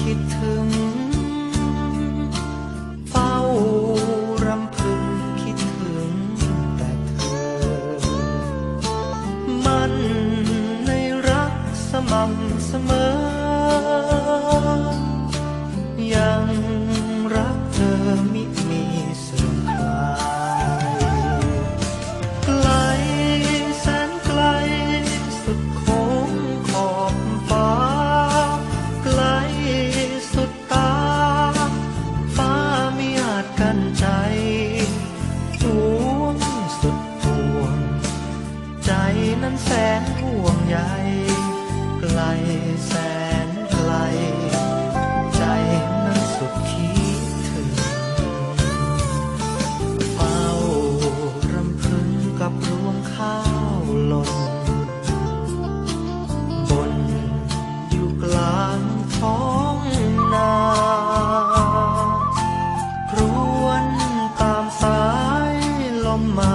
คิดถึง เฝ้ารำพึงคิดถึงแต่เธอ มันในรักสม่ำเสมอ ยังรักเธอมิ ใจนั้นแสนห่วงใยไกลแสนไกล ใจนั้นสุดคิดถึงเฝ้ารำพึงกับรวงข้าวหล่นบนอยู่กลางท้องนาครวนตามสายลมมา